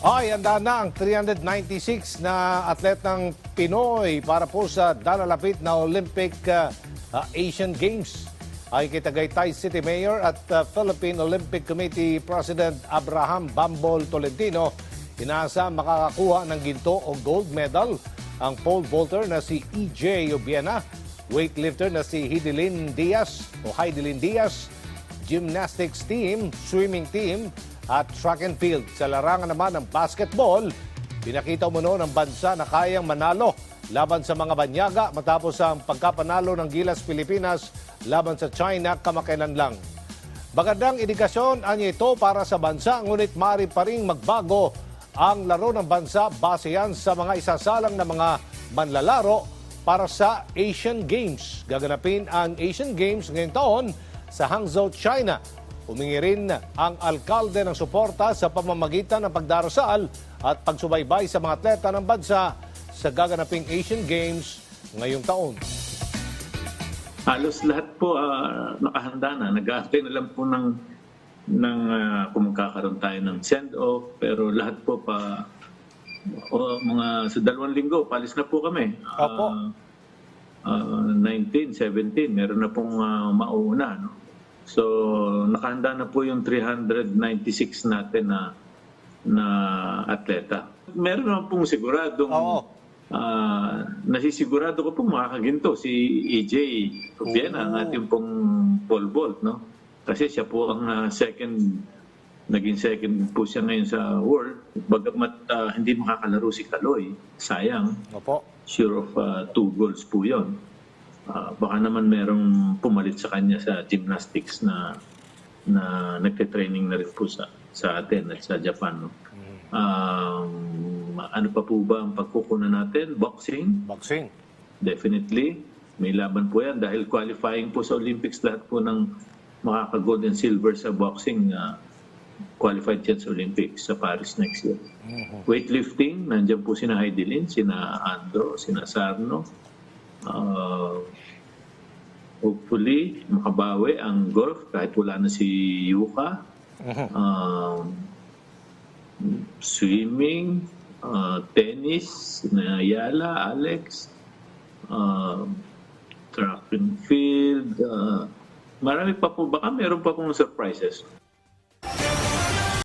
Ay, handa na ang 396 na atletang Pinoy para po sa dalalapit na Olympic uh, uh, Asian Games. Ay kay Tagaytay City Mayor at uh, Philippine Olympic Committee President Abraham Bambol Tolentino, inaasa makakakuha ng ginto o gold medal ang pole vaulter na si EJ Obiena, weightlifter na si Hidilyn Diaz o Heidelin Diaz, gymnastics team, swimming team, at track and field. Sa larangan naman ng basketball, pinakita umano ng bansa na kayang manalo laban sa mga banyaga matapos ang pagkapanalo ng Gilas Pilipinas laban sa China kamakailan lang. Magandang indikasyon anya ito para sa bansa, ngunit mari pa rin magbago ang laro ng bansa base yan sa mga isasalang na mga manlalaro para sa Asian Games. Gaganapin ang Asian Games ngayong taon sa Hangzhou, China. Humingi rin ang alkalde ng suporta sa pamamagitan ng pagdarasal at pagsubaybay sa mga atleta ng bansa sa gaganaping Asian Games ngayong taon. Halos lahat po ah, nakahanda na. Nag-aantay na lang po ng, ng ah, kung magkakaroon tayo ng send-off. Pero lahat po pa, o, mga sa dalawang linggo, palis na po kami. Opo. Ah, ah, 19, 17, meron na pong ah, mauuna. No? So, nakahanda na po yung 396 natin na na atleta. Meron naman pong siguradong Oo. Ah, nasisigurado ko po makakaginto si EJ Rubiena, ang ating pong pole vault, no? Kasi siya po ang ah, second, naging second po siya ngayon sa world. Bagamat ah, hindi makakalaro si Kaloy, sayang, Opo. sure of ah, two goals po yon. Ah, baka naman merong pumalit sa kanya sa gymnastics na na nagte-training na rin po sa sa atin at sa Japan. No? Um, ano pa po ba ang pagkukunan natin? Boxing, Boxing. definitely. May laban po yan dahil qualifying po sa Olympics lahat po ng makaka-gold and silver sa boxing uh, qualified yan sa Olympics sa Paris next year. Weightlifting, nandiyan po sina Heidelin, sina Andro, sina Sarno. Uh, hopefully, makabawi ang golf kahit wala na si Yuka. Um, swimming, uh, tennis, na Yala, Alex, um, track and field, uh, marami pa po, baka meron pa pong surprises.